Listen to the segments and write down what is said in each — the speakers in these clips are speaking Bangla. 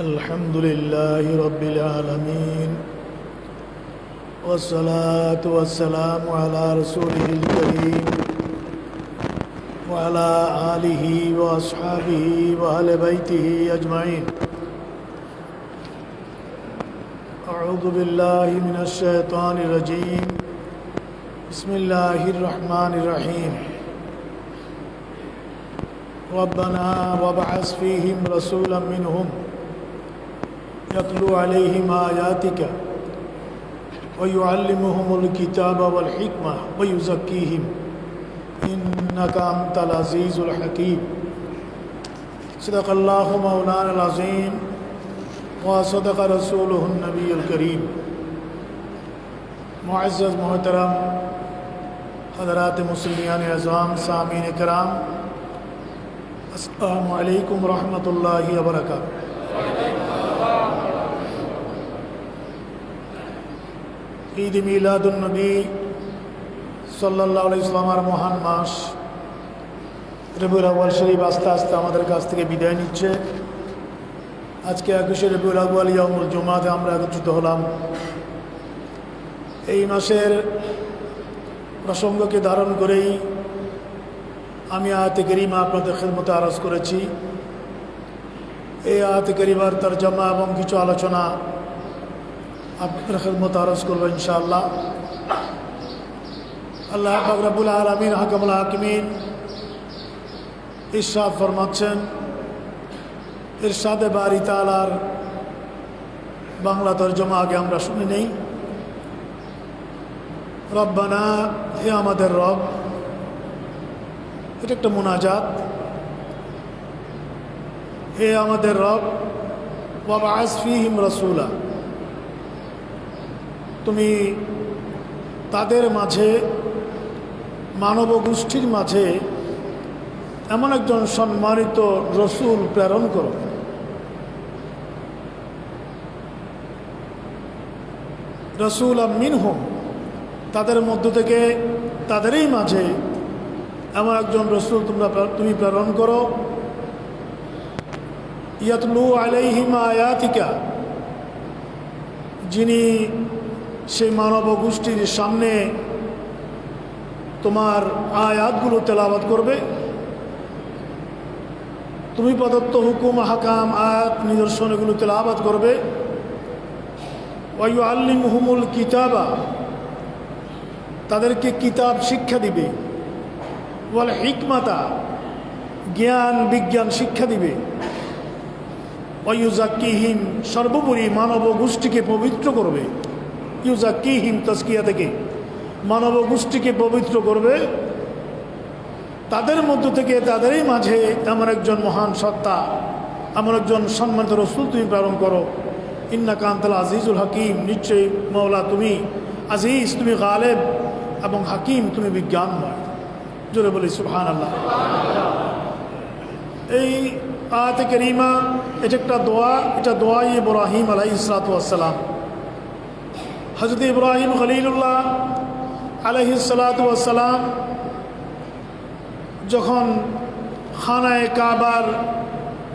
الحمد لله رب العالمين والصلاة والسلام على رسوله الكريم وعلى آله وأصحابه وأهل بيته أجمعين. أعوذ بالله من الشيطان الرجيم. بسم الله الرحمن الرحيم. ربنا وابعث فيهم رسولا منهم يتلو عليهم آياتك ويعلمهم الكتاب والحكمة ويزكيهم. إنك أنت العزيز الحكيم. صدق الله مولانا العظيم وصدق رسوله النبي الكريم. معزز محترم، حضرات مسلمان اعظام، سامعین کرام، السلام علیکم ورحمۃ اللہ وبرکاتہ. ঈদ মিলাদুলনবী সাল্লাহ ইসলামার মহান মাস। রবিউল আউ্বাল শরীফ আস্তে আস্তে আমাদের কাছ থেকে বিদায় নিচ্ছে। আজকে একুশে রবিউল আউ্বাল ইয়ামুল জুমাতে আমরা একত্রিত হলাম। এই মাসের প্রসঙ্গকে ধারণ করেই আমি আয়াতে করিমা আপনাদের খেদমতে আরজ করেছি। এই আয়াতে করিমার তর্জমা এবং কিছু আলোচনা আপনাদের খেদমত আরজ করব ইনশাআল্লাহ। আল্লাহ ফকরাবুল আলমিন, হাকামুল হাকিমিন ইরশাদ ফরমাচ্ছেন। ইরশাদে বারি তালার বাংলা তর্জমা আগে আমরা শুনে নেই। রব্বানা, হে আমাদের রব, এটা একটা মোনাজাত। হে আমাদের রব বাবা আসফিহিম রসুলা। তুমি তাদের মাঝে মানব গোষ্ঠীর মাঝে এমন একজন সম্মানিত রসুল প্রেরণ করো। রসুল আমিন হোম তাদের মধ্য থেকে তাদেরই মাঝে এমন একজন রসুল তোমরা তুমি প্রেরণ করো। ইয়াতলু আলাইহিম আয়াতিকা, যিনি সেই মানব গোষ্ঠীর সামনে তোমার আয়াতগুলো তেলাবাদ করবে। তুমি প্রদত্ত হুকুম, হাকাম, আয়াত, নিদর্শন এগুলো তেলাবাদ করবে। ওয়ু আল্লিম হুমুল কিতাবা, তাদেরকে কিতাব শিক্ষা দিবে। বলে হিকমাতা, জ্ঞান, বিজ্ঞান শিক্ষা দিবে। অয়ুজাক্কিহিম সর্বোপরি মানব গোষ্ঠীকে পবিত্র করবে। ইউজাক্কিহিম তস্কিয়া থেকে। মানব গোষ্ঠীকে পবিত্র করবে। তাদের মধ্য থেকে তাদেরই মাঝে এমন একজন মহান সত্তা, এমন একজন সম্মানিত রসুল তুমি প্রেরণ করো। ইন্না কান্তাল আজিজুল হাকিম, নিশ্চয়ই মৌলা তুমি আজিজ, তুমি গালেব এবং হাকিম, তুমি বিজ্ঞানময় জোরে বলি সুহান আল্লাহ এই আয়াতে করিমা, এটা একটা দোয়া, এটা দোয়া ইব্রাহিম আলাই ইসলাতাম হজরত ইব্রাহিম খলিলুল্লাহ আলহি সালাতাম যখন খানায় কাবার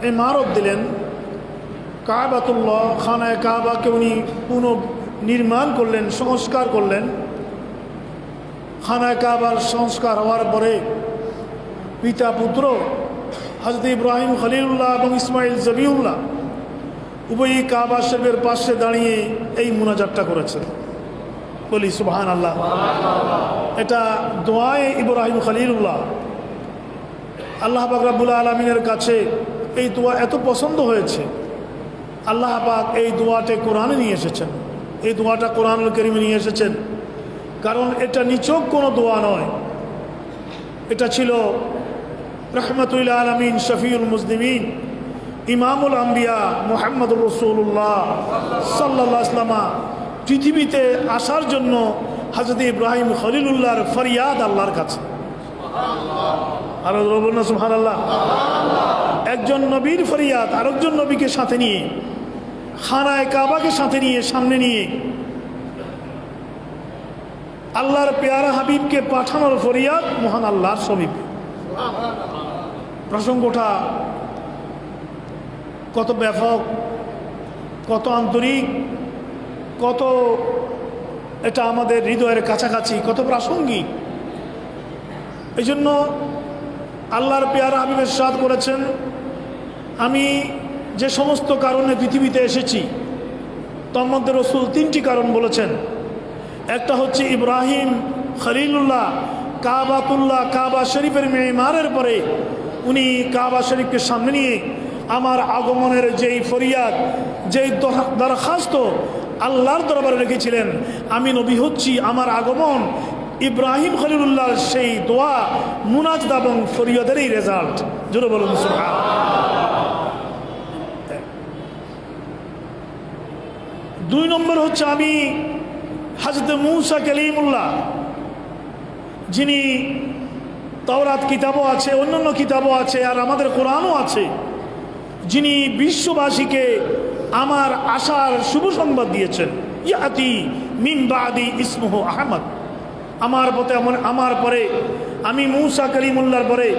ইমারত দিলেন, কাবাতুল্লাহ খানায় কাবাকে উনি পুনঃ নির্মাণ করলেন, সংস্কার করলেন। খানায় কাবার সংস্কার হওয়ার পরে পিতা পুত্র হজরত ইব্রাহিম খলিলুল্লাহ এবং ইসমাইল জবিউল্লাহ উভয়ই কাবা শরীফের পাশে দাঁড়িয়ে এই মুনাজাতটা করেছেন। বলি সুবাহান আল্লাহ এটা দোয়ায় ইব্রাহিম খলিলুল্লাহ। আল্লাহ বাকরাবুল আলমিনের কাছে এই দোয়া এত পছন্দ হয়েছে। আল্লাহ পাক এই দোয়াটে কোরআনে নিয়ে এসেছেন। এই দোয়াটা কোরআনুল করিমে নিয়ে এসেছেন। কারণ এটা নিচক কোনো দোয়া নয়। এটা ছিল রহমতুল্লাহ আলমিন শফিউল মুসলিমিন। ইমামুল আম্বিয়া মোহাম্মদ রসুল্লাহ সাল্লাহ ইসলামা পৃথিবীতে আসার জন্য হাজরত ইব্রাহিম খলিলুল্লাহর ফরিয়াদ আল্লাহর কাছে। আরও সুহান আল্লাহ একজন নবীর ফরিয়াদ আরেকজন নবীকে সাথে নিয়ে, খানায় কাবাকে সাথে নিয়ে, সামনে নিয়ে, আল্লাহর পেয়ারা হাবিবকে পাঠানোর ফরিয়াদ মহান আল্লাহর সবিব প্রসঙ্গটা কত ব্যাপক, কত আন্তরিক, কত এটা আমাদের হৃদয়ের কাছাকাছি, কত প্রাসঙ্গিক। এই জন্য আল্লাহর পেয়ারা আমি সাদ করেছেন আমি যে সমস্ত কারণে পৃথিবীতে এসেছি, তার মধ্যে রসুল তিনটি কারণ বলেছেন। একটা হচ্ছে ইব্রাহিম খলিলুল্লাহ, কাবাতুল্লাহ, কাবা শরীফের মেয়ে মারের পরে উনি কাবা শরীফকে সামনে নিয়ে আমার আগমনের যেই ফরিয়াদ, যেই দরখাস্ত আল্লাহর দরবারে রেখেছিলেন, আমি নবী হচ্ছি আমার আগমন। ইব্রাহিম খলিলুল্লাহর সেই দোয়া মুনাজদ এবং ফরিয়াদেরই রেজাল্ট জোরে বলুন দুই নম্বর হচ্ছে আমি হাজরত মুসা কালিমুল্লাহ, যিনি তাওরাত কিতাবও আছে, অন্যান্য কিতাবও আছে, আর আমাদের কোরআনও আছে। যিনি বিশ্ববাসীকে আমার আশার শুভ সংবাদ দিয়েছেন, ইয়াতি মিম বাদি ইসমুহ আহমদ। আমার পথে এমন, আমার পরে, আমি মৌসা করিমুল্লার পরে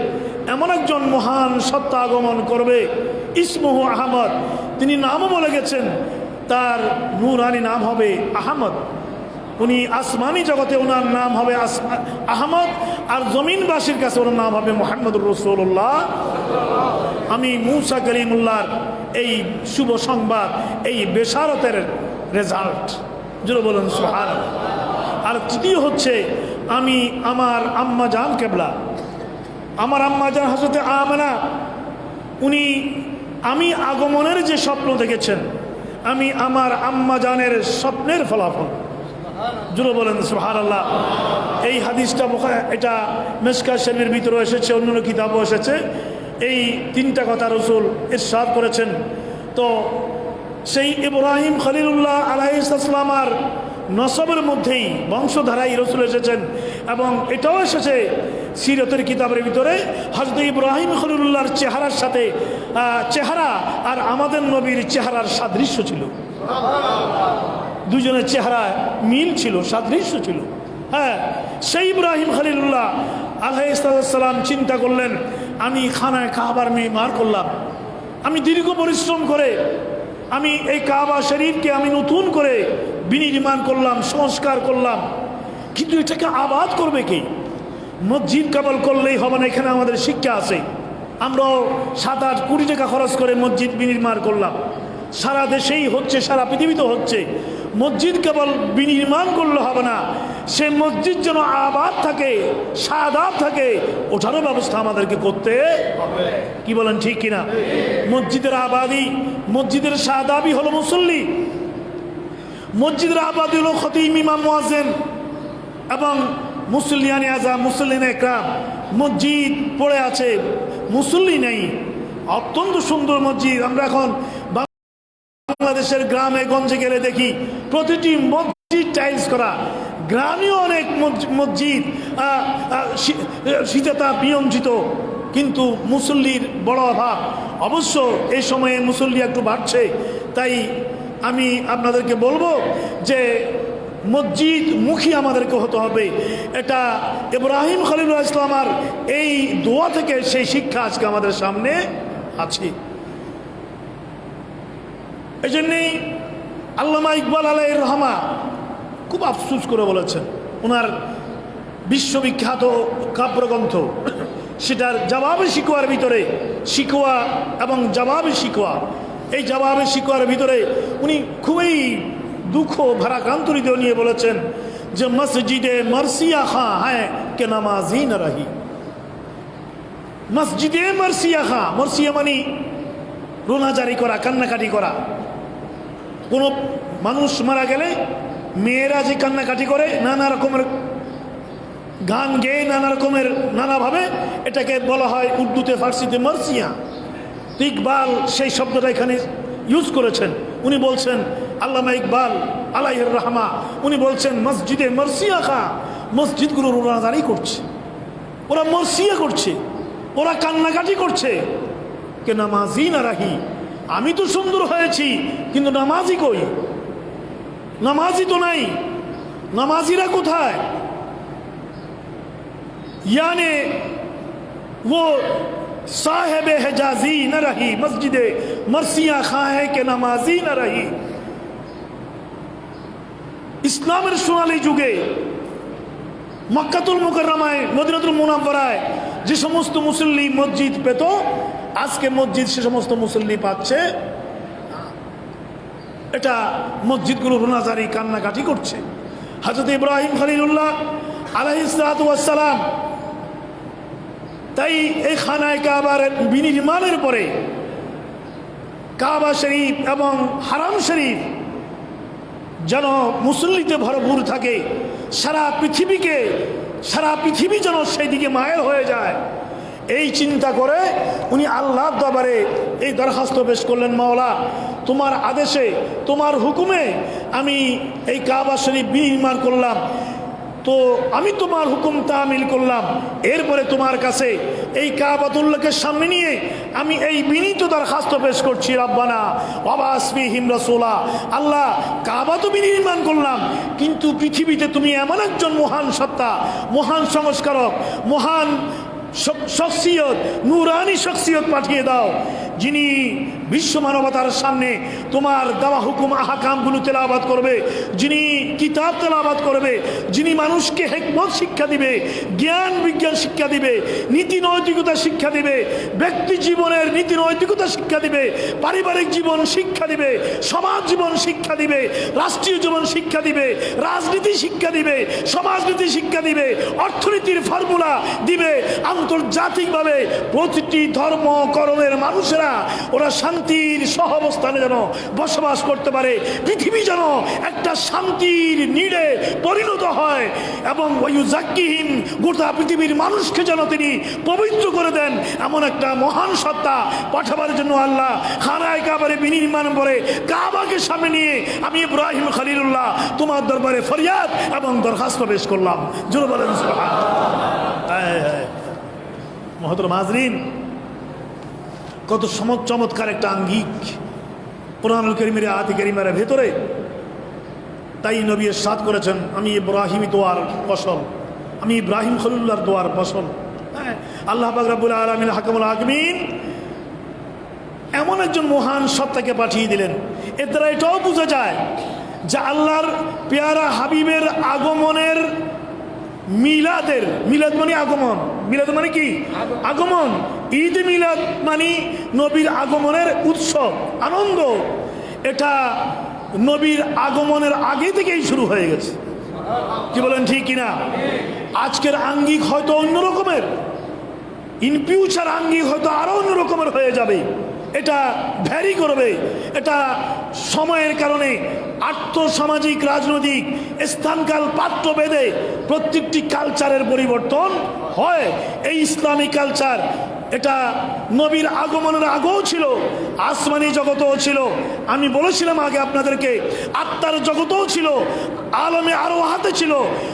এমন একজন মহান সত্তা আগমন করবে, ইসমুহ আহমদ। তিনি নামও বলে গেছেন, তার নুরানি নাম হবে আহমদ। উনি আসমানি জগতে ওনার নাম হবে আহমদ, আর জমিনবাসীর কাছে ওনার নাম হবে মোহাম্মদুর রসুল্লাহ আমি মুসা করিমুল্লাহর এই শুভ সংবাদ, এই বেসারতের রেজাল্ট যেটা বলুন সোহান আর তৃতীয় হচ্ছে, আমি আমার আম্মা জান কেবলা। আমার আম্মা জান হাজরতে আমেনা, উনি আমি আগমনের যে স্বপ্ন দেখেছেন, আমি আমার আম্মা জানের স্বপ্নের ফলাফল। জুড়ে বলেন সুহার আল্লাহ এই হাদিসটা এটা মেসকা শরীফের ভিতরে এসেছে অন্য কিতাবও এসেছে। এই তিনটা কথা রসুল ইরশাদ করেছেন। তো সেই ইব্রাহিম খলিলুল্লাহ আলাইসালামার নসবের মধ্যেই বংশধারাই রসুল এসেছেন এবং এটাও এসেছে সিরতের কিতাবের ভিতরে হজরত ইব্রাহিম খলিলুল্লাহর চেহারার সাথে চেহারা আর আমাদের নবীর চেহারার সাদৃশ্য ছিল। দুজনের চেহারা মিল ছিল, সাদৃশ্য ছিল। হ্যাঁ সেই ইব্রাহিম খলিলুল্লাহ আলহাইসালাম চিন্তা করলেন, আমি খানায় কাবার মেয়ে মার করলাম। আমি দীর্ঘ পরিশ্রম করে, আমি এই কাবা শরীফকে আমি নতুন করে বিনির্মাণ করলাম, সংস্কার করলাম। কিন্তু এটাকে আবাদ করবে কি? মসজিদ কেবল করলেই হবে না, এখানে আমাদের শিক্ষা আছে। আমরাও সাত আট কোটি টাকা খরচ করে মসজিদ বিনির্মাণ করলাম। সারা দেশেই হচ্ছে, সারা পৃথিবীতে হচ্ছে। মসজিদ কেবল বিনির্মাণ করলে হবে না। সে মসজিদ যেন আবাদ থাকে সাদাব থাকে, ওঠারও ব্যবস্থা আমাদেরকে করতে কি বলেন, ঠিক কিনা? মসজিদের আবাদি, মসজিদের সাদাবি হলো মুসল্লি। মসজিদের আবাদি হলো খতিম মোয়াজেন এবং মুসল্লিয়ানি আজা মুসল্লিন একরাম। মসজিদ পড়ে আছে, মুসল্লি নেই। অত্যন্ত সুন্দর মসজিদ। আমরা এখন বাংলাদেশের গ্রামে গঞ্জে গেলে দেখি প্রতিটি মসজিদ টাইলস করা। গ্রামেও অনেক মসজিদ শীতাতাপ নিয়ন্ত্রিত কিন্তু মুসল্লির বড় অভাব। অবশ্য এই সময়ে মুসল্লি একটু বাড়ছে। তাই আমি আপনাদেরকে বলব যে মসজিদ মুখী আমাদেরকে হতে হবে। এটা ইব্রাহিম খলিলুল ইসলামার এই দোয়া থেকে সেই শিক্ষা আজকে আমাদের সামনে আছে। এই জন্যেই আল্লামা ইকবাল আলাই রহমা খুব আফসুস করে বলেছেন ওনার বিশ্ববিখ্যাত কাব্যগ্রন্থ, সেটার জবাবে শিকোয়ার ভিতরে শিকোয়া এবং জবাবে শিকোয়া, এই জবাবে শিকোয়ার ভিতরে উনি খুবই দুঃখ ভারাক্রান্ত হৃদয় নিয়ে বলেছেন যে মসজিদে মরসিয়া খাঁ হ্যাঁ কে নামাজি না রাহি। মসজিদে মরসিয়া খাঁ, মরসিয়া মানি রোনাজারি করা, কান্নাকাটি করা। কোনো মানুষ মারা গেলে মেয়েরা যে কান্নাকাটি করে নানা রকমের গান গেয়ে নানা রকমের নানাভাবে এটাকে বলা হয় উর্দুতে, ফার্সিতে মরসিয়া। ইকবাল সেই শব্দটা এখানে ইউজ করেছেন। উনি বলছেন, আল্লামা ইকবাল আলাইহির রহমা, উনি বলছেন, মসজিদে মরসিয়া খা, মসজিদগুলো রোনাজারি করছে। ওরা মরসিয়া করছে, ওরা কান্নাকাটি করছে। কে নামাজি না রাহি আমি তো সুন্দর হয়েছি, কিন্তু নামাজি কই? নামাজি তো নাই, নামাজিরা কোথায়? ইয়ানে ও সাহেব হেজাজি না রহি, মসজিদে মরসিয়া খাঁ কে নামাজি না রহি। ইসলামের সোনালী যুগে মক্কাতুল মোকারমায় মদিনাতুল মুনাফরায় যে সমস্ত মুসল্লি মসজিদ পেত আজকে মসজিদ সে সমস্ত মুসল্লি পাচ্ছে। এটা মসজিদগুলো রোনাজারি কান্নাকাটি করছে হাজরত ইব্রাহিম খলিলুল্লাহ আলহিসাম তাই এই খানায় কাবার বিনির্মাণের পরে কাবা শরীফ এবং হারাম শরীফ যেন মুসল্লিতে ভরপুর থাকে, সারা পৃথিবীকে, সারা পৃথিবী যেন সেই দিকে মায়ের হয়ে যায় এই চিন্তা করে উনি আল্লাহর দরবারে এই দরখাস্ত পেশ করলেন, মাওলা, তোমার আদেশে, তোমার হুকুমে আমি এই কাবা শরীফ বিনির্মাণ করলাম। তো আমি তোমার হুকুম তামিল করলাম। এরপরে তোমার কাছে এই কাবাতুল্লাহকে সামনে নিয়ে আমি এই বিনীত দরখাস্ত পেশ করছি, রব্বানা বাবা আসমি হিম রসোলা। আল্লাহ, কাবা তো বিনির্মাণ করলাম, কিন্তু পৃথিবীতে তুমি এমন একজন মহান সত্তা, মহান সংস্কারক, মহান শখসিয়ত, নুরানি শখসিয়ত পাঠিয়ে দাও। যিনি বিশ্ব মানবতার সামনে তোমার দেওয়া হুকুম, আহাকামগুলো তেলাবাদ করবে, যিনি কিতাব তেলাবাদ করবে, যিনি মানুষকে হেকমত শিক্ষা দিবে, জ্ঞান, বিজ্ঞান শিক্ষা দিবে, নীতি নৈতিকতা শিক্ষা দিবে, ব্যক্তি জীবনের নীতি নৈতিকতা শিক্ষা দিবে, পারিবারিক জীবন শিক্ষা দিবে, সমাজ জীবন শিক্ষা দিবে, রাষ্ট্রীয় জীবন শিক্ষা দিবে, রাজনীতি শিক্ষা দিবে, সমাজনীতি শিক্ষা দিবে, অর্থনীতির ফর্মুলা দিবে আন্তর্জাতিকভাবে প্রতিটি ধর্ম করমের মানুষেরা ওরা শান্তির সহাবস্থানে যেন বসবাস করতে পারে। পৃথিবী যেন একটা শান্তির নিড়ে পরিণত হয় এবং ওয়ুজাক্কিহীন গোটা পৃথিবীর মানুষকে যেন তিনি পবিত্র করে দেন এমন একটা মহান সত্তা পাঠাবার জন্য আল্লাহ খানায় কাবারে বিনির্মাণ করে কাবাকে সামনে নিয়ে আমি ইব্রাহিম খলিলুল্লাহ তোমার দরবারে ফরিয়াদ এবং দরখাস্ত পেশ করলাম। জোর বলেন মহতর মাজরিন কত চমক চমৎকার একটা আঙ্গিক কোরআনুল করিমের আতি করিমের ভেতরে তাই নবী সাদ করেছেন, আমি ইব্রাহিমী দোয়ার ফসল, আমি ইব্রাহিম খলিল্লার দোয়ার ফসল। হ্যাঁ আল্লাহ বাকরাবুল আলমিন, হাকামুল আগমিন এমন একজন মহান সত্তাকে পাঠিয়ে দিলেন। এর দ্বারা এটাও বোঝা যায় যে আল্লাহর পেয়ারা হাবিবের আগমনের মিলাদের, মিলাদ মানে আগমন। মিলাদ মানে কি? আগমন। ঈদ মিলাদ মানে নবীর আগমনের উৎসব, আনন্দ। এটা নবীর আগমনের আগে থেকেই শুরু হয়ে গেছে। কি বলেন, ঠিক কিনা আজকের আঙ্গিক হয়তো অন্য রকমের। ইন ফিউচার আঙ্গিক হয়তো আরও অন্য রকমের হয়ে যাবে। এটা ভ্যারি করবে। এটা সময়ের কারণে আর্থসামাজিক, রাজনৈতিক স্থানকাল পাত্র বেঁধে প্রত্যেকটি কালচারের পরিবর্তন হয়। এই ইসলামী কালচার এটা নবীর আগমনের আগেও ছিল, আসমানি জগতেও ছিল। আমি বলেছিলাম আগে আপনাদেরকে, আত্মার জগতেও ছিল, আলমে আরও হাতে ছিল।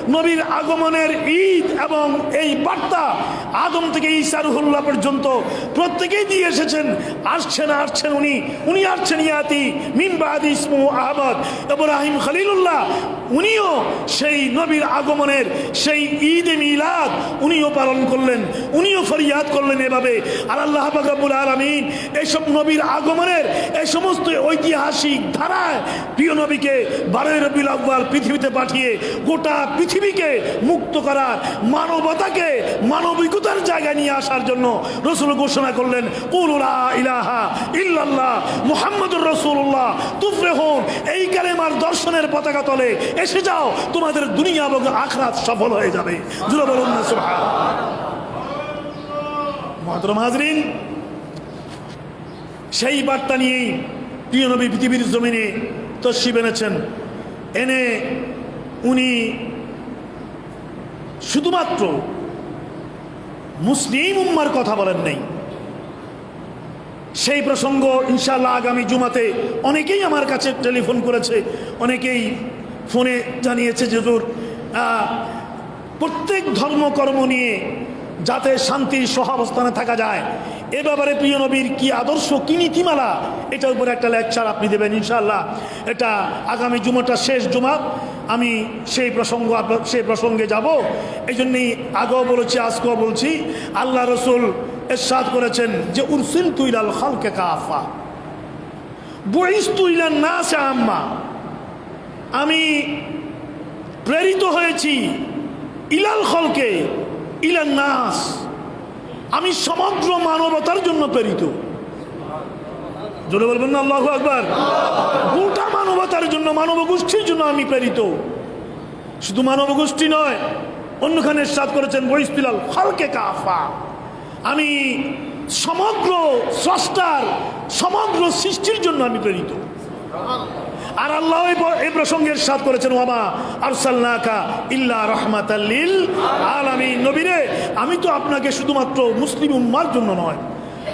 নবীর আগমনের ঈদ এবং এই বার্তা আদম থেকে ঈসা রুহুল্লাহ পর্যন্ত প্রত্যেকেই দিয়ে এসেছেন। আসছেন আসছেন উনি। উনি আসছেন ইয়াতি মিন বাদি ইসমু আহমদ। ইব্রাহিম খলিলুল্লাহ, উনিও সেই নবীর আগমনের সেই ঈদ মিলাদ উনিও পালন করলেন, উনিও ফরিয়াদ করলেন এভাবে। আর আল্লাহ বাকাবুল আলমিন এইসব নবীর আগমনের এই সমস্ত ঐতিহাসিক ধারায় প্রিয় নবীকে বারোই রবিউল আব্বাল পৃথিবীতে পাঠিয়ে গোটা পৃথিবীকে মুক্ত করার মানবতাকে মানবিকতার জায়গায় নিয়ে আসার জন্য রসুল ঘোষণা করলেন কুলুলা ইলাহা ইল্লাল্লাহ মুহাম্মদুর রসুল্লাহ তুফরে হন, এই কালেমার দর্শনের পতাকা তলে এসে যাও, তোমাদের দুনিয়া এবং আখরাত সফল হয়ে যাবে। জুড়ে বলুন না সুবহান মহাতরম হাজরিন সেই বার্তা নিয়েই প্রিয় নবী পৃথিবীর জমিনে তস্বি এনেছেন। এনে উনি শুধুমাত্র মুসলিম উম্মার কথা বলেন নাই। সেই প্রসঙ্গ ইনশাল্লাহ আগামী জুমাতে অনেকেই আমার কাছে টেলিফোন করেছে, অনেকেই ফোনে জানিয়েছে যে প্রত্যেক ধর্মকর্ম নিয়ে যাতে শান্তির সহাবস্থানে থাকা যায়। এ ব্যাপারে প্রিয় নবীর কি আদর্শ, কি নীতিমালা? এটার উপরে একটা লেকচার আপনি দেবেন ইনশাল্লাহ এটা আগামী জুমাটা শেষ জুমা আমি সেই প্রসঙ্গ সেই প্রসঙ্গে যাব। এই জন্যেই আগেও বলেছি, আজকেও বলছি, আল্লাহ রসুল এরশাদ করেছেন যে উরসিল তুইলাল খালকে কাফা। বইস তুইলান না সে আম্মা। আমি প্রেরিত হয়েছি ইলাল খলকে ইলান নাস। আমি সমগ্র মানবতার জন্য প্রেরিত। জোরে বলবেন না, আল্লাহ আকবার। গোটা মানবতার জন্য মানব গোষ্ঠীর জন্য আমি প্রেরিত। শুধু মানব গোষ্ঠী নয়, অন্যখানে সাত করেছেন বইস্তিলাল ফলকে কাফা। আমি সমগ্র স্রষ্টার, সমগ্র সৃষ্টির জন্য আমি প্রেরিত। আর আল্লাহ এই প্রসঙ্গের সাথ করেছেন ওয়ামা আরসাল্লাকা ইল্লা রহমাতাল্লিল আলামী নবীরে আমি তো আপনাকে শুধুমাত্র মুসলিম উম্মার জন্য নয়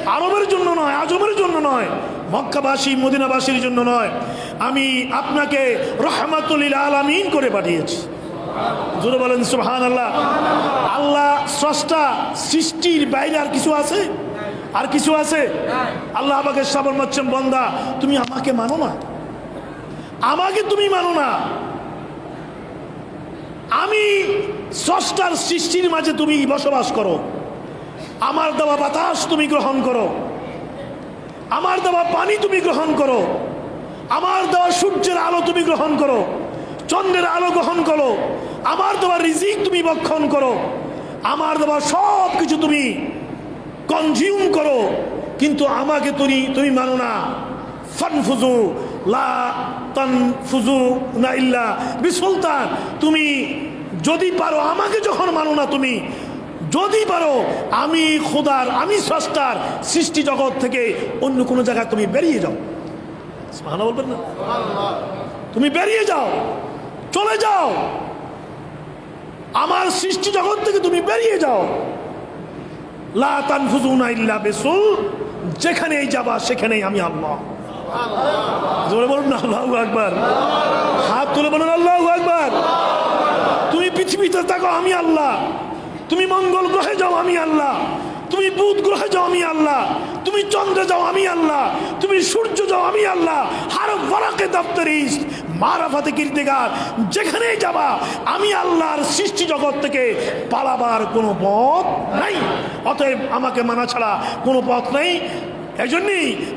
আরবের জন্য নয় আজমের জন্য নয় মক্কাবাসী মদিনাবাসীর জন্য নয় আমি আপনাকে রহমাতুল্লিল আলামিন করে পাঠিয়েছি। জোরে বলেন সুবহান আল্লাহ আল্লাহ স্রষ্টা সৃষ্টির বাইরে আর কিছু আছে? আর কিছু আছে? আল্লাহ আমাকে সাবর মাচ্ছেন বন্দা তুমি আমাকে মানো না? আমাকে তুমি মানো না। আমি স্রষ্টার সৃষ্টির মাঝে তুমি বসবাস করো। আমার দেওয়া বাতাস তুমি গ্রহণ করো। আমার দেওয়া পানি তুমি গ্রহণ করো। আমার দেওয়া সূর্যের আলো তুমি গ্রহণ করো। চন্দ্রের আলো গ্রহণ করো। আমার দেওয়া রিজিক তুমি বক্ষণ করো। আমার দেওয়া সব কিছু তুমি কনজিউম করো। কিন্তু আমাকে তুমি তুমি মানো না। ফানফুজু লা তানফুজু না ইল্লা বিসুলতান তুমি যদি পারো আমাকে যখন মানো না তুমি যদি পারো আমি খোদার আমি স্রষ্টার সৃষ্টি জগৎ থেকে অন্য কোনো জায়গায় তুমি বেরিয়ে যাও। সুবহানাল্লাহ বলবেন না? তুমি বেরিয়ে যাও চলে যাও। আমার সৃষ্টি জগৎ থেকে তুমি বেরিয়ে যাও। লা তানফুজুনা ইল্লা বেসুল যেখানেই যাবা সেখানেই আমি আল্লাহ। জোরে বলুন আল্লাহু আকবার। হাত তুলে বলুন, আল্লাহু আকবার। তুমি পৃথিবীতে থাকো, আমি আল্লাহ। তুমি মঙ্গল গ্রহে যাও, আমি আল্লাহ। তুমি বুধ গ্রহে যাও, আমি আল্লাহ। তুমি চন্দ্রে যাও, আমি আল্লাহ। তুমি সূর্য যাও, আমি আল্লাহ। হার ফরাকে দপ্তরিস মারাফাতে কীর্তিকার যেখানেই যাবা, আমি আল্লাহর সৃষ্টি জগৎ থেকে পালাবার কোনো পথ নাই। অতএব আমাকে মানা ছাড়া কোনো পথ নেই। এই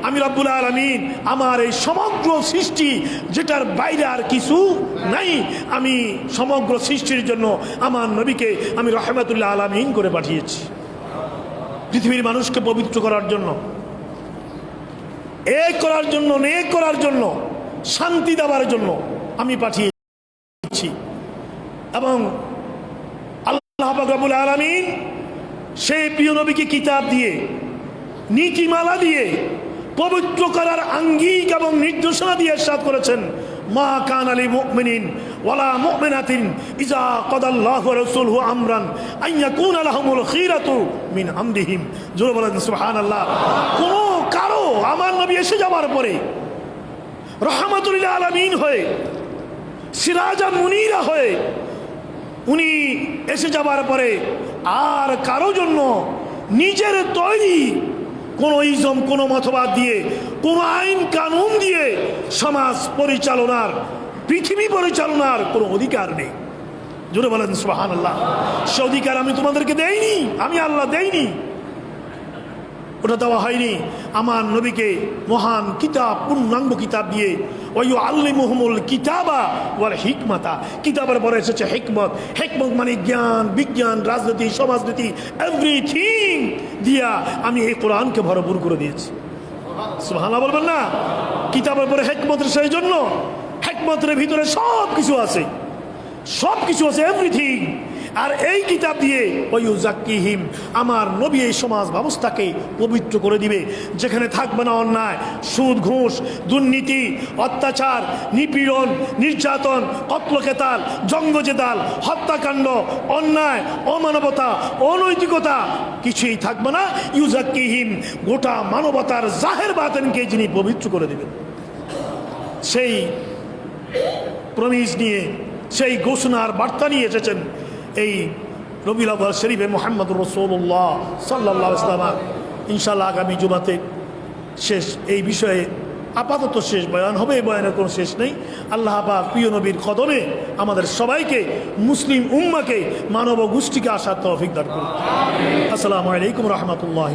আমি রব্বুল আলমিন আমার এই সমগ্র সৃষ্টি যেটার বাইরে আর কিছু নাই, আমি সমগ্র সৃষ্টির জন্য আমার নবীকে আমি রহমতুল্লাহ আলমিন করে পাঠিয়েছি। পৃথিবীর মানুষকে পবিত্র করার জন্য এ করার জন্য, নেক করার জন্য, শান্তি দেওয়ার জন্য আমি পাঠিয়েছি। এবং আল্লাহ রবুল আলমিন সেই প্রিয় নবীকে কিতাব দিয়ে নীতিমালা দিয়ে, পবিত্র করার আঙ্গিক এবং নির্দেশনা দিয়ে সাত করেছেন। মা কান আলী মুমিনিন ওয়ালা ইজা আমরান খিরাতু মিন সুবহানাল্লাহ। কোন কারও আমার এসে পরে হয়ে, সিরাজা মুনিরা হয়ে উনি এসে যাবার পরে আর কারও জন্য নিজের তৈরি কোনো ইজম, কোনো মতবাদ দিয়ে, কোনো আইন কানুন দিয়ে সমাজ পরিচালনার, পৃথিবী পরিচালনার কোনো অধিকার নেই। জোরে বলেন সোহান আল্লাহ সে অধিকার আমি তোমাদেরকে দেইনি, আমি আল্লাহ দেইনি। ওটা দেওয়া হয়নি। আমার নবীকে মহান কিতাব, পূর্ণাঙ্গ কিতাব দিয়ে ওই আল্লি মোহাম্মল কিতাবা ওর হিকমাতা। কিতাবের পরে এসেছে হেকমত। হেকমত মানে জ্ঞান, বিজ্ঞান, রাজনীতি, সমাজনীতি এভরিথিং দিয়া আমি এই কোরআনকে ভরপুর করে দিয়েছি। সুবহানাল্লাহ বলবেন না? কিতাবের পরে হেকমতের সেই জন্য হেকমতের ভিতরে সব কিছু আছে। সব কিছু আছে এভরিথিং আর এই কিতাব দিয়ে ওই জাকিহিম আমার নবী এই সমাজ ব্যবস্থাকে পবিত্র করে দিবে। যেখানে থাকবে না অন্যায়, সুদ, ঘুষ, দুর্নীতি, অত্যাচার, নিপীড়ন, নির্যাতন, কত্লকেতাল, জঙ্গজেতাল, হত্যাকাণ্ড, অন্যায়, অমানবতা, অনৈতিকতা, কিছুই থাকবে না। ইউজাকিহিম গোটা মানবতার জাহের বাতেনকে যিনি পবিত্র করে দেবেন। সেই প্রমিস নিয়ে, সেই ঘোষণার বার্তা নিয়ে এসেছেন। এই রবি আব্বাল শরীফে মোহাম্মদ রসৌল্লাহ সাল্লাহ ইসলামা ইনশাল্লাহ আগামী জুমাতে শেষ এই বিষয়ে আপাতত শেষ বয়ান হবে, এই বয়ানের কোনো শেষ নেই। আল্লাহ পাক প্রিয় নবীর কদমে আমাদের সবাইকে, মুসলিম উম্মাকে মানব গোষ্ঠীকে আসার তৌফিক করুন। আসসালামু আলাইকুম রহমতুল্লাহ